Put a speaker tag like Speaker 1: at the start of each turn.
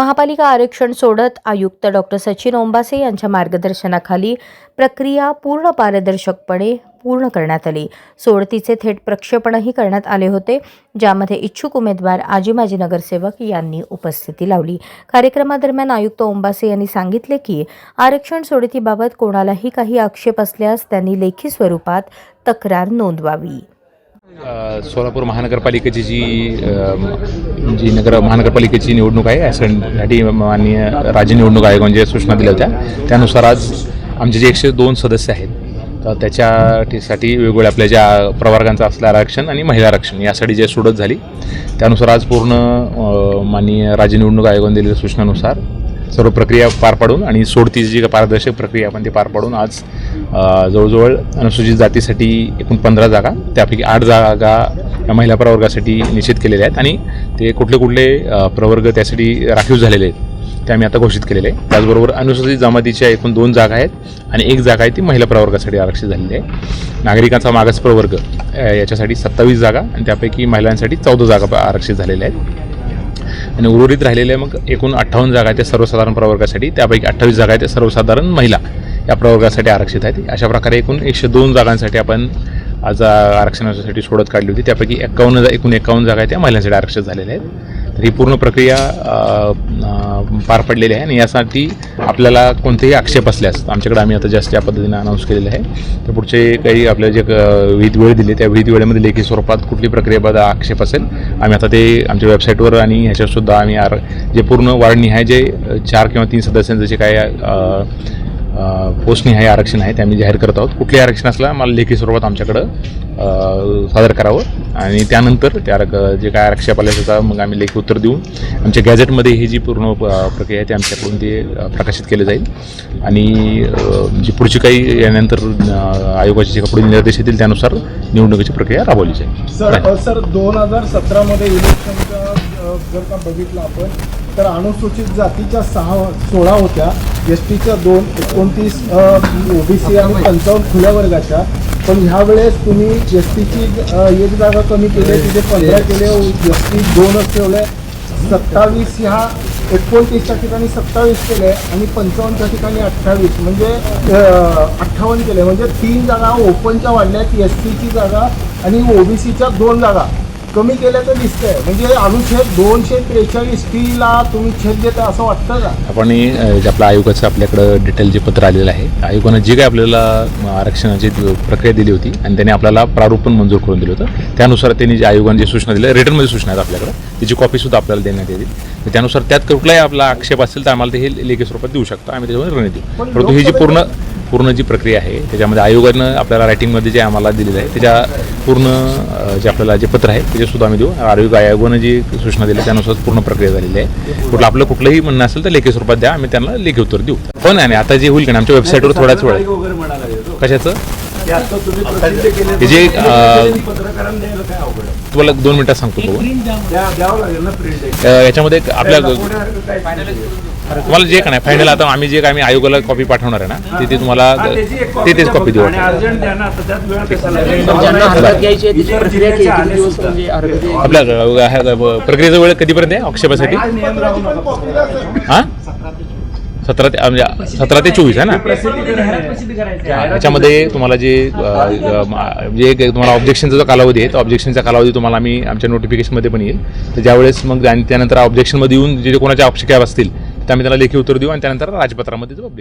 Speaker 1: महापालिका आरक्षण सोडत आयुक्त डॉक्टर सचिन ओंबासे यांच्या मार्गदर्शनाखाली प्रक्रिया पूर्ण पारदर्शकपणे पूर्ण करण्यात आली. सोडतीचे थेट प्रक्षेपणही करण्यात आले होते ज्यामध्ये इच्छुक उमेदवार आजी माजी नगरसेवक यांनी उपस्थिती लावली. कार्यक्रमादरम्यान आयुक्त ओंबासे यांनी सांगितले की आरक्षण सोडतीबाबत कोणालाही काही आक्षेप असल्यास त्यांनी लेखी स्वरूपात तक्रार नोंदवावी.
Speaker 2: सोलापूर महानगरपालिकेची जी जी नगर महानगरपालिकेची निवडणूक आहे यासाठी माननीय राज्य निवडणूक आयोगाने ज्या सूचना दिल्या होत्या त्यानुसार आज आमचे जे एकशे दोन सदस्य आहेत तर त्याच्यासाठी वेगवेगळ्या आपल्या ज्या प्रवर्गांचं असलं आरक्षण आणि महिला आरक्षण यासाठी जे सोडत झाली त्यानुसार आज पूर्ण माननीय राज्य निवडणूक आयोगाने दिलेल्या सूचनानुसार सर्व प्रक्रिया पार पाडून आणि सोडतीची जी पारदर्शक प्रक्रिया आपण ती पार पाडून आज जवळजवळ अनुसूचित जातीसाठी एकूण पंधरा जागा त्यापैकी आठ जागा या महिला प्रवर्गासाठी निश्चित केलेल्या आहेत आणि ते कुठले कुठले प्रवर्ग त्यासाठी राखीव झालेले आहेत ते आम्ही आता घोषित केलेले आहे त्याचबरोबर अनुसूचित जमातीच्या एकूण दोन जागा आहेत आणि एक जागा आहे ती महिला प्रवर्गासाठी आरक्षित झालेली आहे. नागरिकांचा मागास प्रवर्ग याच्यासाठी सत्तावीस जागा आणि त्यापैकी महिलांसाठी चौदा जागा आरक्षित झालेल्या आहेत. आणि उर्वरित राहिलेल्या मग एकूण अठ्ठावन्न जागा आहेत त्या सर्वसाधारण प्रवर्गासाठी. त्यापैकी अठ्ठावीस जागा आहेत सर्वसाधारण महिला या प्रवर्गासाठी आरक्षित आहेत. अशा प्रकारे एकूण एकशे दोन जागांसाठी आपण आज आरक्षणासाठी सोडत काढली होती. त्यापैकी एकावन्न एकूण एकावन्न जागा आहेत त्या महिलांसाठी आरक्षित झालेल्या आहेत. ही पूर्ण प्रक्रिया पार पडलेली आहे आणि यासाठी आपल्याला कोणतेही आक्षेप असल्यास आमच्याकडे आम्ही आता जास्त या पद्धतीने अनाऊन्स केलेलं आहे. तर पुढचे काही आपल्या जे क- विहित वेळ दिली त्या विहित वेळेमध्ये लेखी स्वरूपात कुठली प्रक्रियेबद्दल आक्षेप असेल आम्ही आता ते आमच्या वेबसाईटवर आणि ह्याच्यातसुद्धा आम्ही आर जे पूर्ण वाढनिहाय जे चार किंवा तीन सदस्यांचं जे काय अ, पोस्टनिहाय आरक्षण आहे ते आम्ही जाहीर करत आहोत. कुठलेही आरक्षण असलं आम्हाला लेखी स्वरूपात आमच्याकडं सादर करावं. आणि त्यानंतर त्या जे काय आक्षेप आले त्याचा मग आम्ही लेखी उत्तर देऊन आमच्या गॅझेटमध्ये ही जी पूर्ण प्रक्रिया आहे ती आमच्याकडून ते प्रकाशित केले जाईल. आणि जी पुढची काही यानंतर आयोगाचे जे पुढील निर्देश येतील त्यानुसार निवडणुकीची प्रक्रिया राबवली जाईल.
Speaker 3: सर सर दोन हजार सतरामध्ये इलेक्शनचा जर का बघितलं आपण तर अनुसूचित जातीच्या सहा सोळा होत्या. एस टीच्या दोन एकोणतीस ओबीसी आणि पंचावन्न खुल्या वर्गाच्या. पण ह्या वेळेस तुम्ही एस टीची एक जागा कमी केली तिथे पंधरा केले एस टी दोनच ठेवले. सत्तावीस ह्या एकोणतीसच्या ठिकाणी सत्तावीस केले आणि पंचावन्नच्या ठिकाणी अठ्ठावीस. म्हणजे अठ्ठावन्न केले. म्हणजे तीन जागा ओपनच्या वाढल्यात एस टीची जागा आणि ओबीसीच्या दोन जागा. कमी केल्याचं दिसतंय. म्हणजे अनुच्छेद दोनशे त्रेचाळीस टीला तुम्ही छेद देता असं वाटतं का?
Speaker 2: आपण हे, जे आपलं आयोगाचं आपल्याकडं डिटेल जे पत्र आलेलं आहे आयोगानं जी काही आपल्याला आरक्षणाची प्रक्रिया दिली होती आणि त्यांनी आपल्याला प्रारूप पण मंजूर करून दिलं होतं त्यानुसार त्यांनी जे आयोगाने जी सूचना दिल्या रिटर्नमध्ये सूचना आहेत आपल्याकडं त्याची कॉपीसुद्धा आपल्याला देण्यात येईल तर त्यानुसार त्यात कुठलाही आपला आक्षेप असेल तर आम्हाला ते हे लेखी स्वरूपात देऊ शकतो. आम्ही त्याच्यावर निर्णय देऊ. परंतु ही जी पूर्ण पूर्ण जी प्रक्रिया आहे त्याच्यामध्ये आयोगानं आपल्याला रायटिंगमध्ये जे आम्हाला दिलेलं आहे त्याच्या पूर्ण जे आपल्याला जे पत्र आहे त्याच्यासुद्धा आम्ही देऊ. आयोग आयोगानं जी सूचना दिली त्यानुसार पूर्ण प्रक्रिया झालेली आहे. कुठलं आपलं कुठलंही म्हणणं असेल तर लेखी स्वरूपात द्या आम्ही त्यांना लेखी उत्तर देऊ. पण आणि आता जे होईल का आमच्या वेबसाईटवर थोड्याच वेळ. कशाचं? जे? तुम्हाला दोन मिनिटात सांगतो याच्यामध्ये आपल्या तुम्हाला जे का नाही फायनल आता आम्ही जे काय आम्ही आयोगाला कॉपी पाठवणार आहे ना ते ते तुम्हाला ते तेच कॉपी देऊ.
Speaker 4: म्हणजे?
Speaker 2: आपल्या प्रक्रियेचा वेळ कधीपर्यंत आहे आक्षेपासाठी. हां सतरा ते म्हणजे सतरा ते चोवीस आहे ना
Speaker 5: प्रसिद्धी करायची.
Speaker 2: हा, याच्यामध्ये तुम्हाला जे जे एक तुम्हाला ऑब्जेक्शनचा जो कालावधी आहे तो ऑब्जेक्शनचा कालावधी तुम्हाला आम्ही आमच्या नोटिफिकेशनमध्ये पण येईल तर ज्यावेळेस मग त्यानंतर ऑब्जेक्शनमध्ये येऊन जे जे कोणाच्या आक्षेप असतील आम्ही त्याला लेखी उत्तर देऊ आणि त्यानंतर राजपत्रामध्ये जो